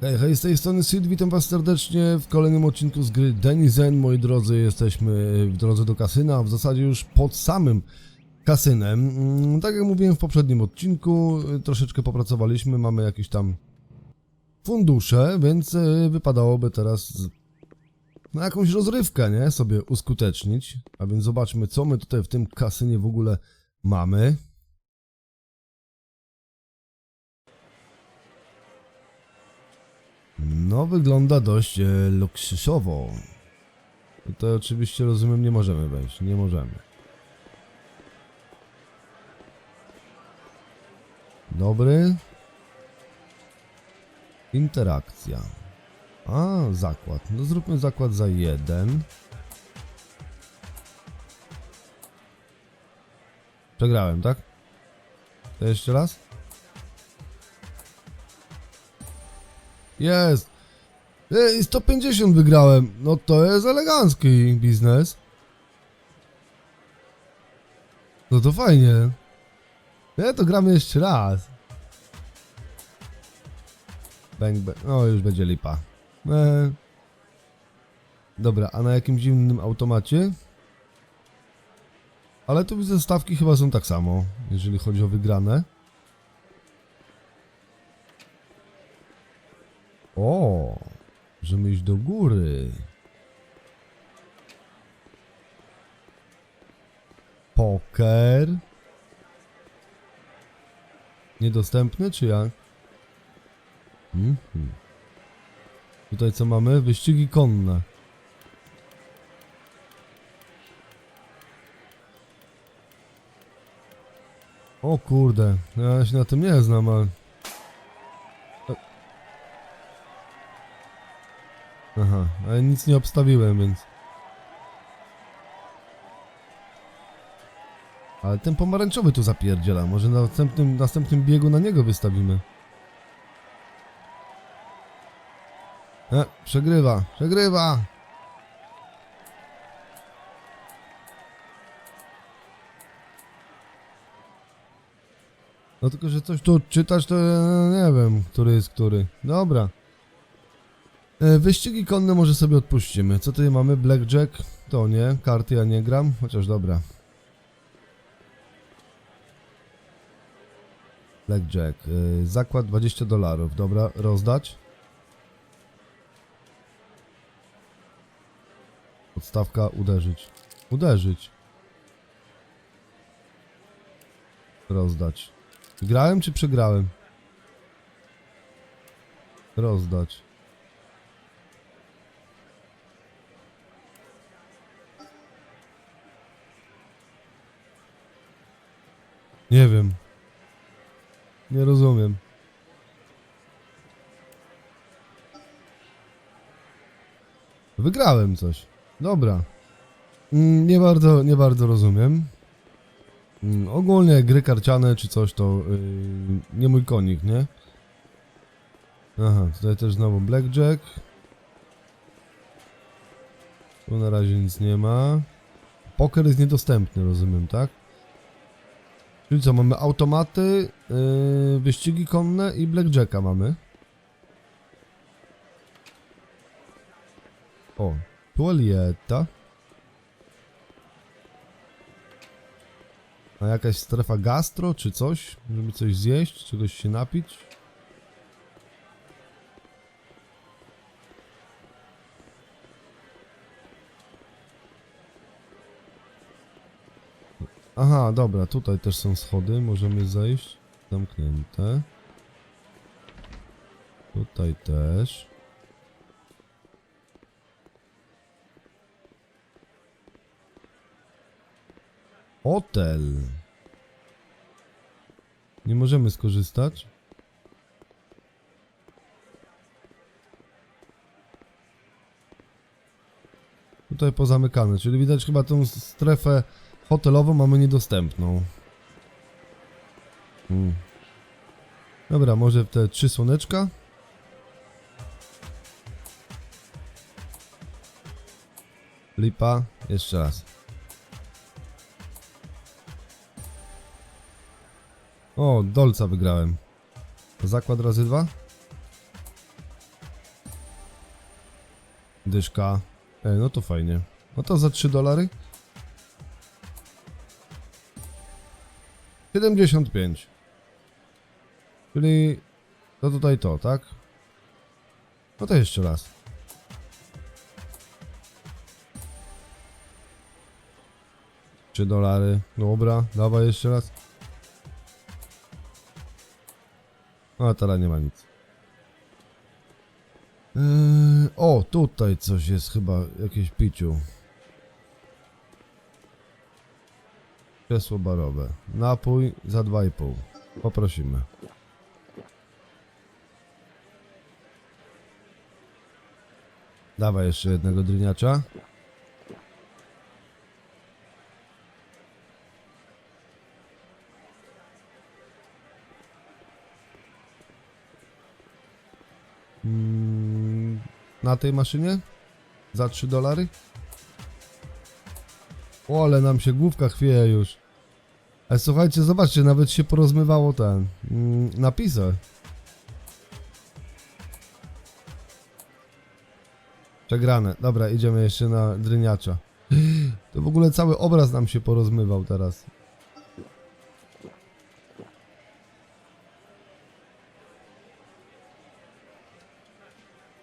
Hej, hej, z tej strony Sid, witam was serdecznie w kolejnym odcinku z gry Denizen. Moi drodzy, jesteśmy w drodze do kasyna, w zasadzie już pod samym kasynem. Mm, Tak jak mówiłem w poprzednim odcinku, y, troszeczkę popracowaliśmy, mamy jakieś tam fundusze, więc y, wypadałoby teraz z- no, jakąś rozrywkę, nie, sobie uskutecznić. A więc zobaczmy, co my tutaj w tym kasynie w ogóle mamy. No, wygląda dość e, luksusowo. Tutaj oczywiście, rozumiem, nie możemy wejść. Nie możemy. Dobry. Interakcja. A, zakład. No zróbmy zakład za jeden. Przegrałem, tak? To jeszcze raz? Jest! Ej, 150 wygrałem! No to jest elegancki biznes. No to fajnie. Nie, to gramy jeszcze raz. Bang, bang. No, już będzie lipa. E. Dobra, a na jakimś innym automacie? Ale tu widzę stawki chyba są tak samo, jeżeli chodzi o wygrane. O, możemy iść do góry. Poker. Niedostępny, czy jak? Mhm. Tutaj co mamy? Wyścigi konne. O kurde, ja się na tym nie znam, ale... Aha, ale nic nie obstawiłem, więc... Ale ten pomarańczowy tu zapierdziela, może na następnym, następnym biegu na niego wystawimy. E, przegrywa, przegrywa! No tylko, że coś tu czytać, to nie wiem, który jest który. Dobra. E, Wyścigi konne może sobie odpuścimy. Co tutaj mamy? Blackjack? To nie. Karty ja nie gram, chociaż dobra. Blackjack. e, Zakład 20 dolarów. Dobra, rozdać. Podstawka uderzyć. Uderzyć. Rozdać. Grałem czy przegrałem? Rozdać. Nie wiem. Nie rozumiem. Wygrałem coś. Dobra. Mm, Nie bardzo, nie bardzo rozumiem. Mm, Ogólnie gry karciane czy coś to yy, nie mój konik, nie? Aha, tutaj też znowu blackjack. Tu na razie nic nie ma. Poker jest niedostępny, rozumiem, tak? Czyli co, mamy automaty, yy, wyścigi konne i blackjacka mamy. O, tualieta. A jakaś strefa gastro czy coś? Żeby coś zjeść, czegoś się napić? Aha, dobra, tutaj też są schody, możemy zejść. Zamknięte. Tutaj też. Hotel. Nie możemy skorzystać. Tutaj pozamykane, czyli widać chyba tą strefę hotelową mamy niedostępną. Hmm. Dobra, może te trzy słoneczka? Lipa, jeszcze raz. O, dolca wygrałem. Zakład razy dwa? Dyszka. E, no to fajnie. No to za 3 dolary? 75. Czyli to tutaj to, tak? No to jeszcze raz. Trzy dolary. Dobra, dawaj jeszcze raz. No, a teraz nie ma nic. Yy, o, tutaj coś jest chyba, jakieś piciu. Krzesło barowe. Napój za 2,5. Poprosimy. Dawaj jeszcze jednego dryniacza. Mm, na tej maszynie? Za 3 dolary? O, ale nam się główka chwieje już. Ale słuchajcie, zobaczcie, nawet się porozmywało ten mm, napisy. Przegrane. Dobra, idziemy jeszcze na dryniacza. To w ogóle cały obraz nam się porozmywał teraz.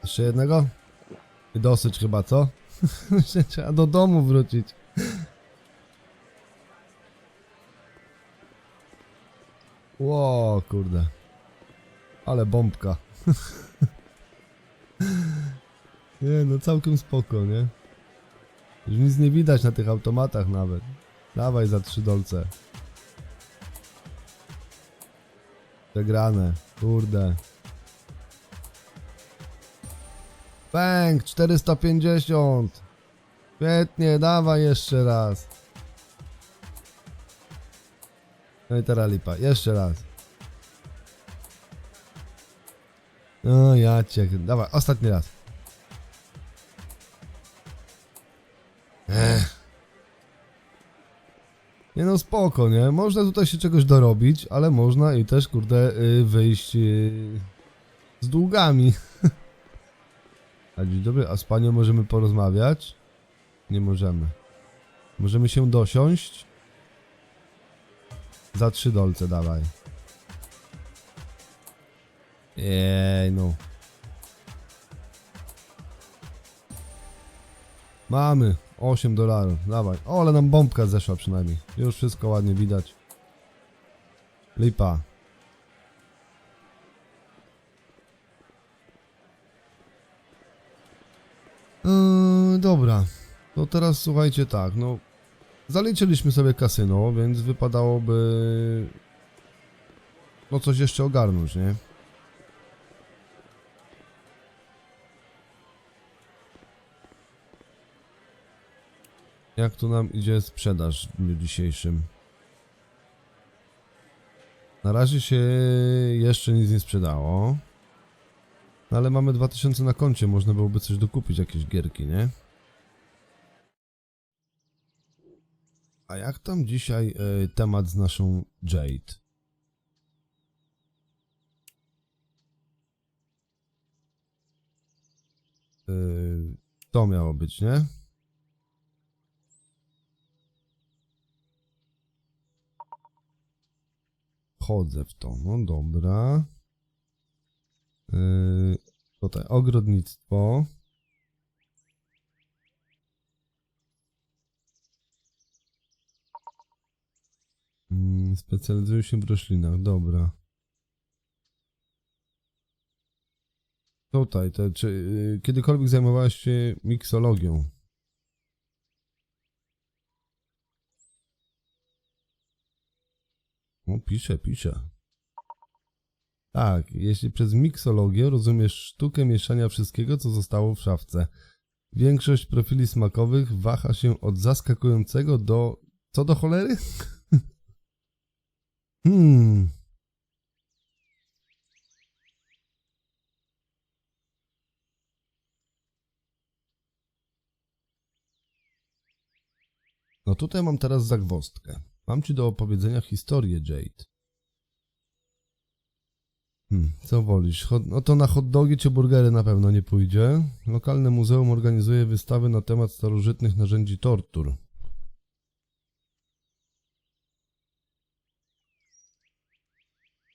Jeszcze jednego? Dosyć chyba, co? Trzeba do domu wrócić. Ło, kurde. Ale bombka. nie, no całkiem spoko, nie? Już nic nie widać na tych automatach nawet. Dawaj za trzy dolce. Przegrane. Kurde. Bęk, 450. Świetnie, dawaj jeszcze raz. No i teraz lipa, jeszcze raz. No ja cię, dawaj, ostatni raz. Ech. Nie no spoko, nie? Można tutaj się czegoś dorobić, ale można i też kurde y, wyjść y, z długami. A dzień dobry, a z panią możemy porozmawiać? Nie możemy. Możemy się dosiąść? Za trzy dolce dawaj. Jej, no. Mamy 8 dolarów, dawaj. O, ale nam bombka zeszła przynajmniej. Już wszystko ładnie widać. Lipa. Yy, dobra. To teraz słuchajcie tak, no. Zaliczyliśmy sobie kasyno, więc wypadałoby. No coś jeszcze ogarnąć, nie? Jak tu nam idzie sprzedaż w dniu dzisiejszym? Na razie się jeszcze nic nie sprzedało. No ale mamy 2000 na koncie, można byłoby coś dokupić, jakieś gierki, nie? A jak tam dzisiaj e, temat z naszą Jade? E, to miało być, nie? Chodzę w to, no dobra. Yy, tutaj ogrodnictwo. Mm, Specjalizuję się w roślinach, dobra. Tutaj, czy yy, kiedykolwiek zajmowałaś się miksologią? O, pisze, pisze. Tak, jeśli przez miksologię rozumiesz sztukę mieszania wszystkiego, co zostało w szafce. Większość profili smakowych waha się od zaskakującego do... Co do cholery? Hmm. No tutaj mam teraz zagwozdkę. Mam ci do opowiedzenia historię, Jade. Hmm, co wolisz? No to na hot dogi czy burgery na pewno nie pójdzie. Lokalne muzeum organizuje wystawy na temat starożytnych narzędzi tortur.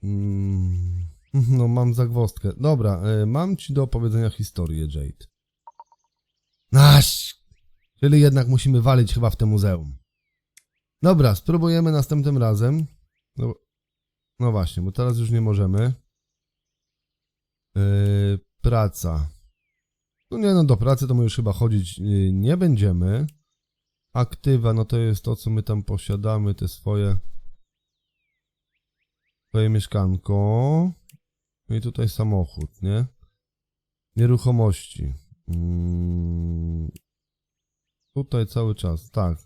Mm, no mam zagwozdkę. Dobra, e, mam ci do opowiedzenia historię, Jade. Aż! Czyli jednak musimy walić chyba w te muzeum. Dobra, spróbujemy następnym razem. No, no właśnie, bo teraz już nie możemy. Yy, praca. No nie no, do pracy to my już chyba chodzić yy, nie będziemy. Aktywa, no to jest to, co my tam posiadamy, te swoje swoje mieszkanko. No i tutaj samochód, nie? Nieruchomości. Mm, tutaj cały czas, tak.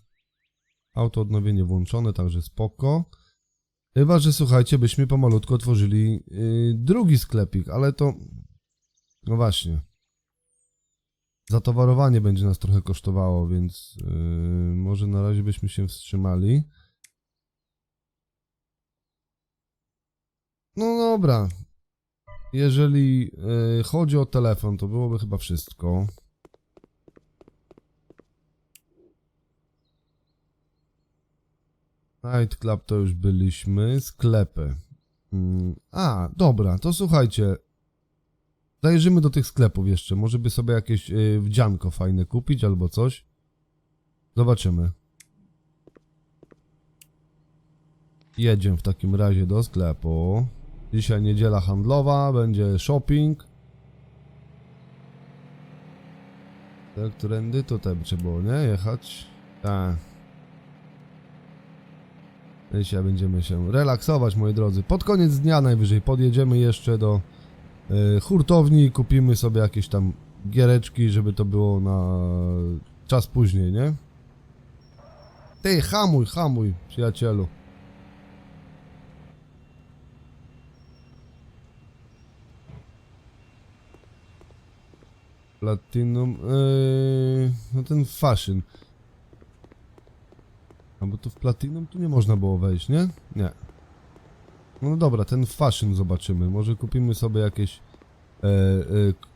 Auto odnowienie włączone, także spoko. Chyba, że słuchajcie, byśmy pomalutko otworzyli yy, drugi sklepik, ale to... No właśnie. Zatowarowanie będzie nas trochę kosztowało, więc yy, może na razie byśmy się wstrzymali. No dobra. Jeżeli yy, chodzi o telefon, to byłoby chyba wszystko. Nightclub to już byliśmy. Sklepy. Mm, A, dobra, to słuchajcie. Zajrzymy do tych sklepów jeszcze. Może by sobie jakieś y, wdzianko fajne kupić albo coś. Zobaczymy. Jedziemy w takim razie do sklepu. Dzisiaj niedziela handlowa, będzie shopping. Tak, którędy tutaj trzeba było, nie? Jechać. Tak. Dzisiaj będziemy się relaksować, moi drodzy. Pod koniec dnia najwyżej podjedziemy jeszcze do y, hurtowni i kupimy sobie jakieś tam giereczki, żeby to było na czas później, nie? Ty, hamuj, hamuj, przyjacielu. Platinum, yy, no ten fashion. A bo tu w Platinum tu nie można było wejść, nie? Nie. No dobra, ten fashion zobaczymy. Może kupimy sobie jakieś e, e, k-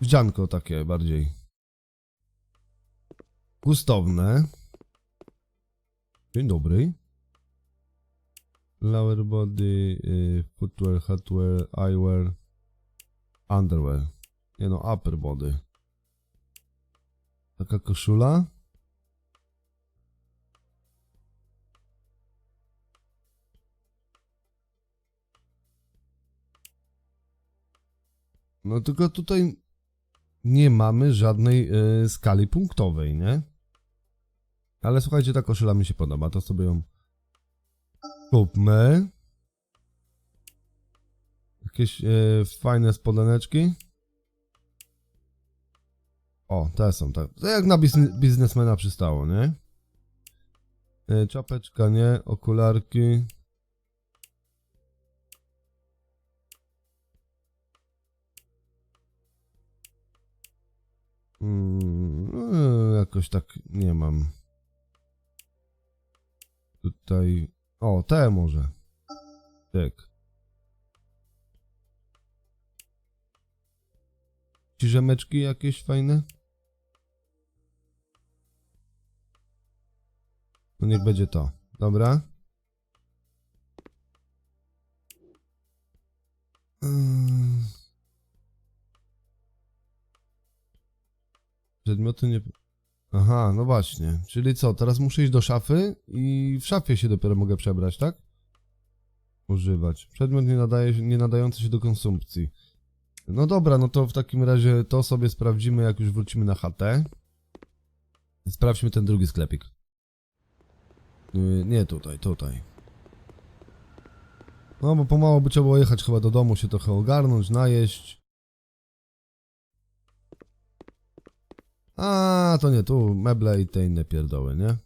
wdzianko takie bardziej gustowne. Dzień dobry. Lower body, y, footwear, hatwear, eyewear, underwear. Nie no, upper body. Taka koszula. No tylko tutaj nie mamy żadnej e, skali punktowej, nie? Ale słuchajcie, ta koszula mi się podoba, to sobie ją kupmy. Jakieś e, fajne spodeneczki. O, te są, te. To jak na bizn- biznesmena przystało, nie? E, czapeczka, nie? Okularki. Mm, no, jakoś tak nie mam. Tutaj. O, te może. Tak. Ci rzemeczki jakieś fajne? No niech będzie to. Dobra. Ym. Przedmioty nie. Aha, no właśnie. Czyli co, teraz muszę iść do szafy i w szafie się dopiero mogę przebrać, tak? Używać. Przedmiot nie, nadaje, nie nadający się do konsumpcji. No dobra, no to w takim razie to sobie sprawdzimy, jak już wrócimy na chatę. Sprawdźmy ten drugi sklepik. Yy, Nie tutaj, tutaj. No bo pomału by trzeba było jechać chyba do domu, się trochę ogarnąć, najeść. A, to nie, tu meble i te inne pierdoły, nie?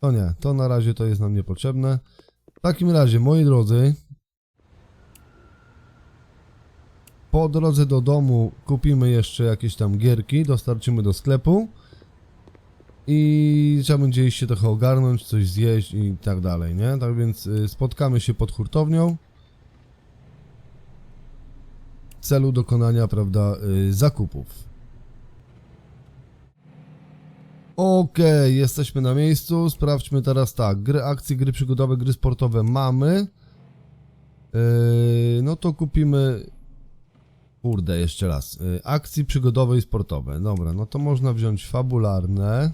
To nie, to na razie to jest nam niepotrzebne. W takim razie, moi drodzy, po drodze do domu kupimy jeszcze jakieś tam gierki, dostarczymy do sklepu i trzeba będzie iść się trochę ogarnąć, coś zjeść i tak dalej, nie? Tak więc y, spotkamy się pod hurtownią w celu dokonania, prawda, y, zakupów. Okej, jesteśmy na miejscu. Sprawdźmy teraz tak. Gry akcji, gry przygodowe, gry sportowe mamy. Yy, no to kupimy. Kurde, jeszcze raz. Yy, akcji przygodowe i sportowe. Dobra, no to można wziąć fabularne.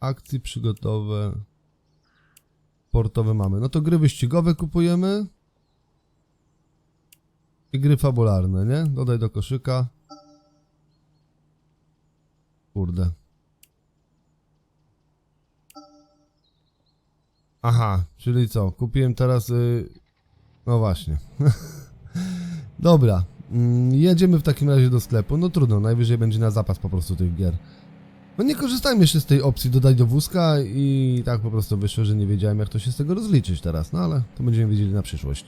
Akcji przygodowe. Sportowe mamy. No to gry wyścigowe kupujemy. I gry fabularne, nie? Dodaj do koszyka. Kurde. Aha, czyli co? Kupiłem teraz. Y... No właśnie. Dobra. Mm, jedziemy w takim razie do sklepu. No trudno, najwyżej będzie na zapas po prostu tych gier. No nie korzystajmy jeszcze z tej opcji dodaj do wózka i tak po prostu wyszło, że nie wiedziałem jak to się z tego rozliczyć teraz, no ale to będziemy wiedzieli na przyszłość.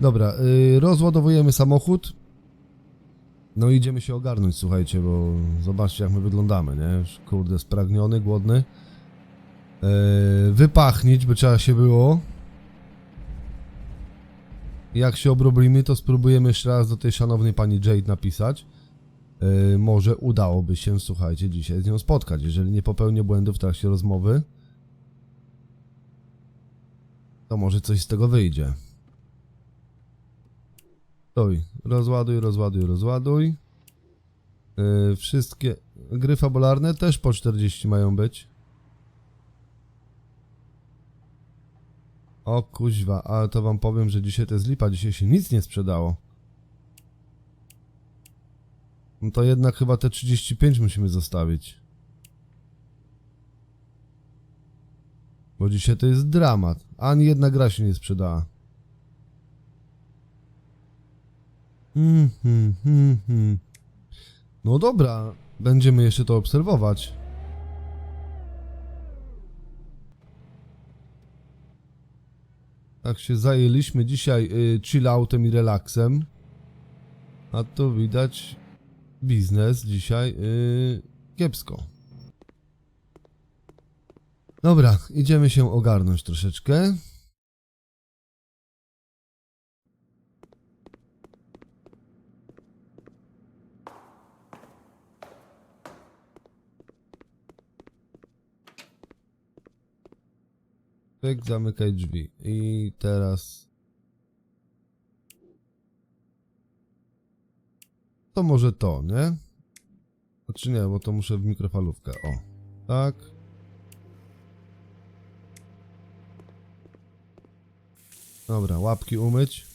Dobra, y, rozładowujemy samochód. No idziemy się ogarnąć, słuchajcie, bo zobaczcie jak my wyglądamy, nie? Już, Kurde, spragniony, głodny. Yy, wypachnić, by trzeba się było. Jak się obrobimy, to spróbujemy jeszcze raz do tej szanownej pani Jade napisać. Yy, może udałoby się, słuchajcie, dzisiaj z nią spotkać, jeżeli nie popełnię błędu w trakcie rozmowy. To może coś z tego wyjdzie. Stój, rozładuj, rozładuj, rozładuj. Yy, wszystkie gry fabularne też po 40 mają być. O kuźwa, ale to wam powiem, że dzisiaj to jest lipa, dzisiaj się nic nie sprzedało. No to jednak chyba te 35 musimy zostawić. Bo dzisiaj to jest dramat. Ani jedna gra się nie sprzedała. Hmm, hmm. No dobra, będziemy jeszcze to obserwować. Tak się zajęliśmy dzisiaj y, chilloutem i relaksem. A to widać biznes dzisiaj y, kiepsko. Dobra, idziemy się ogarnąć troszeczkę. Pyk, zamykaj drzwi. I teraz... To może to, nie? Znaczy nie, bo to muszę w mikrofalówkę. O, tak. Dobra, łapki umyć.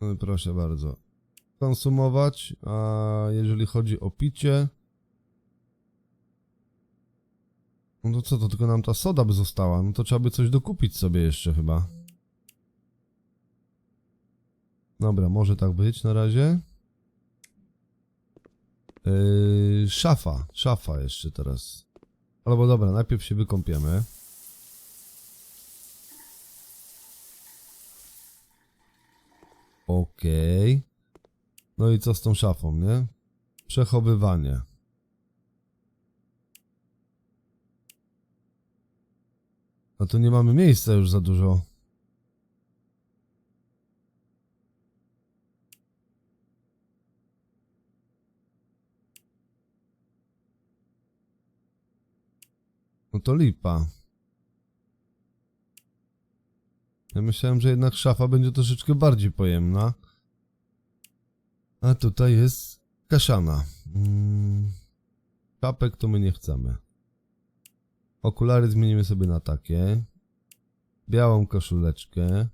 No, proszę bardzo konsumować, a jeżeli chodzi o picie, no co, to tylko nam ta soda by została, no to trzeba by coś dokupić sobie jeszcze chyba. Dobra, może tak być na razie. Yy, szafa, szafa jeszcze teraz. Albo dobra, najpierw się wykąpiemy. Okej. No i co z tą szafą, nie? Przechowywanie. A tu nie mamy miejsca już za dużo. No to lipa. Ja myślałem, że jednak szafa będzie troszeczkę bardziej pojemna. A tutaj jest kaszana. Mm. Czapek to my nie chcemy. Okulary zmienimy sobie na takie. Białą koszuleczkę.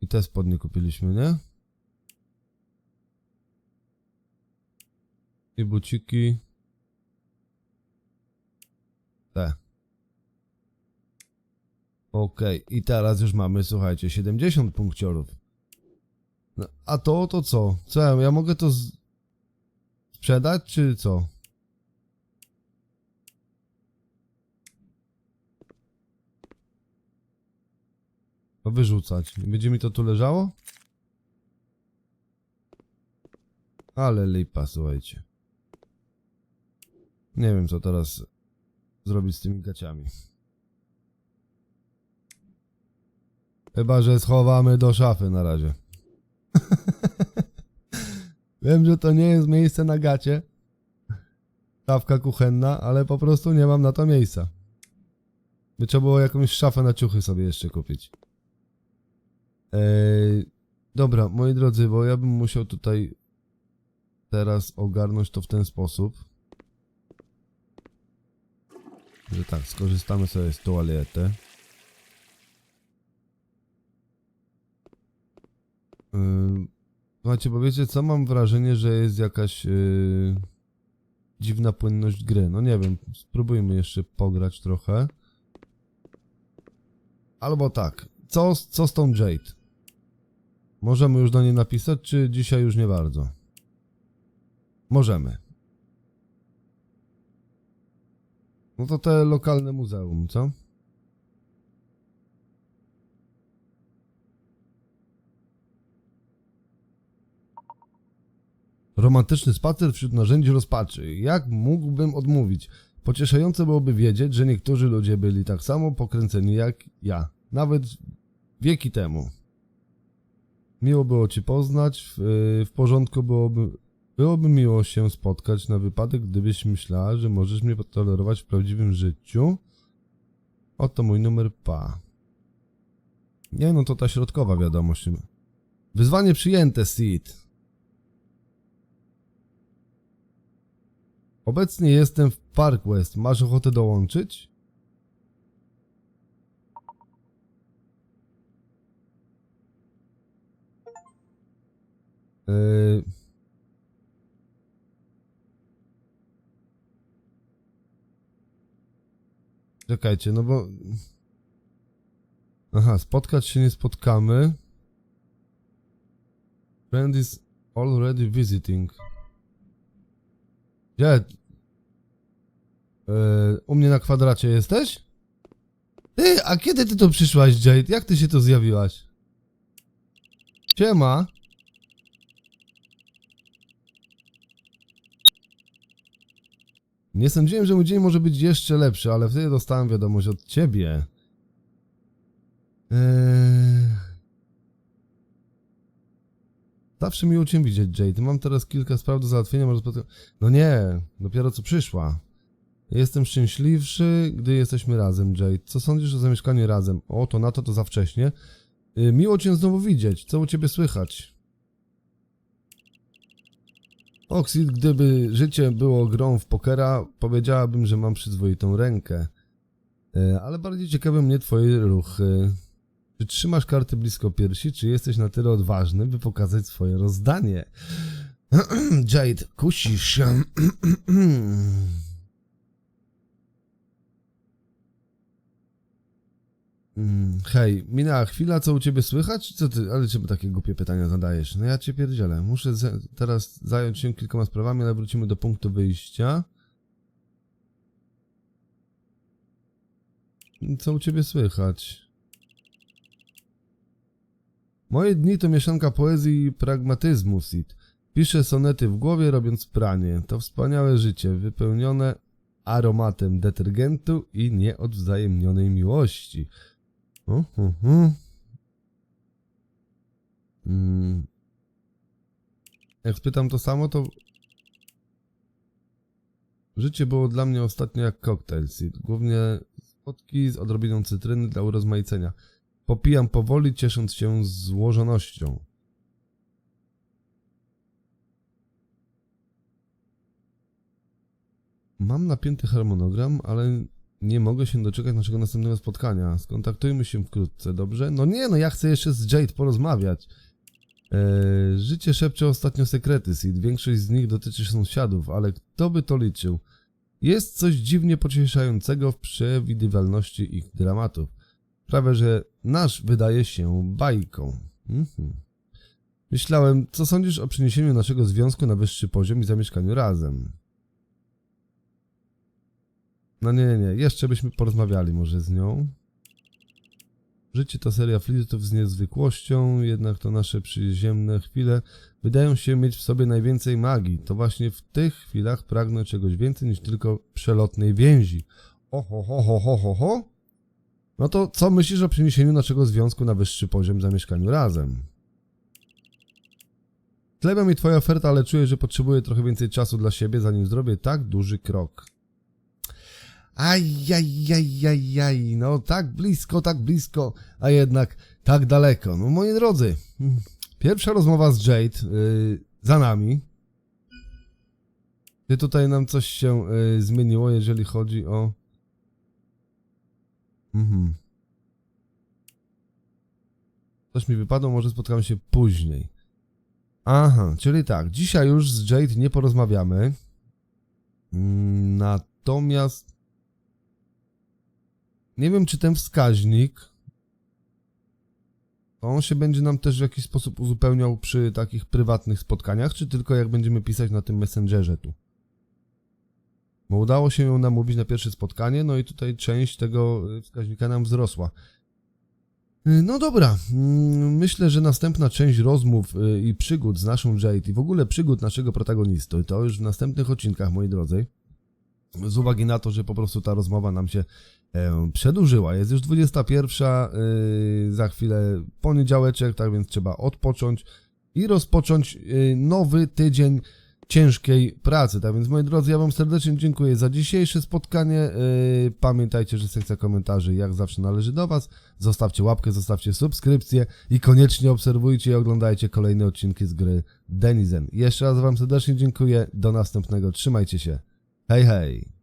I te spodnie kupiliśmy, nie? I buciki. Te. Okej, i teraz już mamy, słuchajcie, 70 punkciorów. No, a to, to co? Co ja mogę to z... sprzedać, czy co? Wyrzucać. Będzie mi to tu leżało? Ale lipa, słuchajcie. Nie wiem, co teraz zrobić z tymi gaciami. Chyba, że schowamy do szafy na razie. wiem, że to nie jest miejsce na gacie. Szafka kuchenna, ale po prostu nie mam na to miejsca. By trzeba było jakąś szafę na ciuchy sobie jeszcze kupić. Eee, dobra, moi drodzy, bo ja bym musiał tutaj teraz ogarnąć to w ten sposób. Że tak, skorzystamy sobie z toalety. Yy, Słuchajcie, bo wiecie co, mam wrażenie, że jest jakaś yy, dziwna płynność gry. No nie wiem, spróbujmy jeszcze pograć trochę. Albo tak, co, co z tą Jade? Możemy już do niej napisać, czy dzisiaj już nie bardzo? Możemy. No to te lokalne muzeum, co? Romantyczny spacer wśród narzędzi rozpaczy. Jak mógłbym odmówić? Pocieszające byłoby wiedzieć, że niektórzy ludzie byli tak samo pokręceni jak ja. Nawet wieki temu. Miło było Cię poznać. W, y, w porządku byłoby, byłoby miło się spotkać na wypadek, gdybyś myślała, że możesz mnie tolerować w prawdziwym życiu. Oto mój numer PA. Nie no, to ta środkowa wiadomość. Wyzwanie przyjęte, Sid. Obecnie jestem w Park West. Masz ochotę dołączyć? Yy... Czekajcie, no bo... Aha, spotkać się nie spotkamy. Friend is already visiting. Gdzie? Yy, u mnie na kwadracie jesteś? Ty, a kiedy ty tu przyszłaś, Jade? Jak ty się tu zjawiłaś? Siema. Nie sądziłem, że mój dzień może być jeszcze lepszy, ale wtedy dostałem wiadomość od ciebie. Eee... Zawsze miło cię widzieć, Jade. Mam teraz kilka spraw do załatwienia, może spotkać... No nie, dopiero co przyszła. Jestem szczęśliwszy, gdy jesteśmy razem, Jade. Co sądzisz o zamieszkaniu razem? O, to na to to za wcześnie. Yy, miło cię znowu widzieć. Co u ciebie słychać? Oxid, gdyby życie było grą w pokera, powiedziałabym, że mam przyzwoitą rękę. E, Ale bardziej ciekawe mnie twoje ruchy. Czy trzymasz karty blisko piersi, czy jesteś na tyle odważny, by pokazać swoje rozdanie? Jade, kusisz Mm, Hej, minęła chwila, co u ciebie słychać? Co ty, ale czemu takie głupie pytania zadajesz? No ja cię pierdzielę. Muszę teraz zająć się kilkoma sprawami, ale wrócimy do punktu wyjścia. Co u ciebie słychać? Moje dni to mieszanka poezji i pragmatyzmu, Sid. Piszę sonety w głowie, robiąc pranie. To wspaniałe życie, wypełnione aromatem detergentu i nieodwzajemnionej miłości. Uh, uh. Mm. Jak spytam to samo, to życie było dla mnie ostatnio jak koktajl. Głównie spotki z odrobiną cytryny dla urozmaicenia. Popijam powoli, ciesząc się złożonością. Mam napięty harmonogram, ale nie mogę się doczekać naszego następnego spotkania. Skontaktujmy się wkrótce, dobrze? No nie, no ja chcę jeszcze z Jade porozmawiać. Eee, życie szepcze ostatnio sekrety, Sid. Większość z nich dotyczy sąsiadów, ale kto by to liczył? Jest coś dziwnie pocieszającego w przewidywalności ich dramatów. Prawie, że nasz wydaje się bajką. Mhm. Myślałem, co sądzisz o przeniesieniu naszego związku na wyższy poziom i zamieszkaniu razem? No nie, nie, nie. Jeszcze byśmy porozmawiali może z nią. Życie to seria flirtów z niezwykłością, jednak to nasze przyziemne chwile wydają się mieć w sobie najwięcej magii. To właśnie w tych chwilach pragnę czegoś więcej niż tylko przelotnej więzi. Oho, ho, ho, ho, ho, ho. No to co myślisz o przeniesieniu naszego związku na wyższy poziom zamieszkaniu razem? Chlebia mi twoja oferta, ale czuję, że potrzebuję trochę więcej czasu dla siebie, zanim zrobię tak duży krok. Ajajajajaj, no tak blisko, tak blisko, a jednak tak daleko. No moi drodzy, mm, pierwsza rozmowa z Jade yy, za nami. Czy tutaj nam coś się yy, zmieniło, jeżeli chodzi o... Mhm. Coś mi wypadło, może spotkamy się później. Aha, czyli tak, dzisiaj już z Jade nie porozmawiamy. Mm, Natomiast nie wiem, czy ten wskaźnik on się będzie nam też w jakiś sposób uzupełniał przy takich prywatnych spotkaniach, czy tylko jak będziemy pisać na tym messengerze tu. Bo udało się ją namówić na pierwsze spotkanie, no i tutaj część tego y, wskaźnika nam wzrosła. Y, No dobra, mm, myślę, że następna część rozmów y, i przygód z naszą Jade i w ogóle przygód naszego protagonisty to już w następnych odcinkach, moi drodzy. Z uwagi na to, że po prostu ta rozmowa nam się przedłużyła. Jest już 21, y, za chwilę poniedziałeczek, tak więc trzeba odpocząć i rozpocząć y, nowy tydzień ciężkiej pracy. Tak więc moi drodzy, ja Wam serdecznie dziękuję za dzisiejsze spotkanie. Y, Pamiętajcie, że sekcja komentarzy jak zawsze należy do Was. Zostawcie łapkę, zostawcie subskrypcję i koniecznie obserwujcie i oglądajcie kolejne odcinki z gry Denizen. Jeszcze raz Wam serdecznie dziękuję. Do następnego. Trzymajcie się. Hej, hej.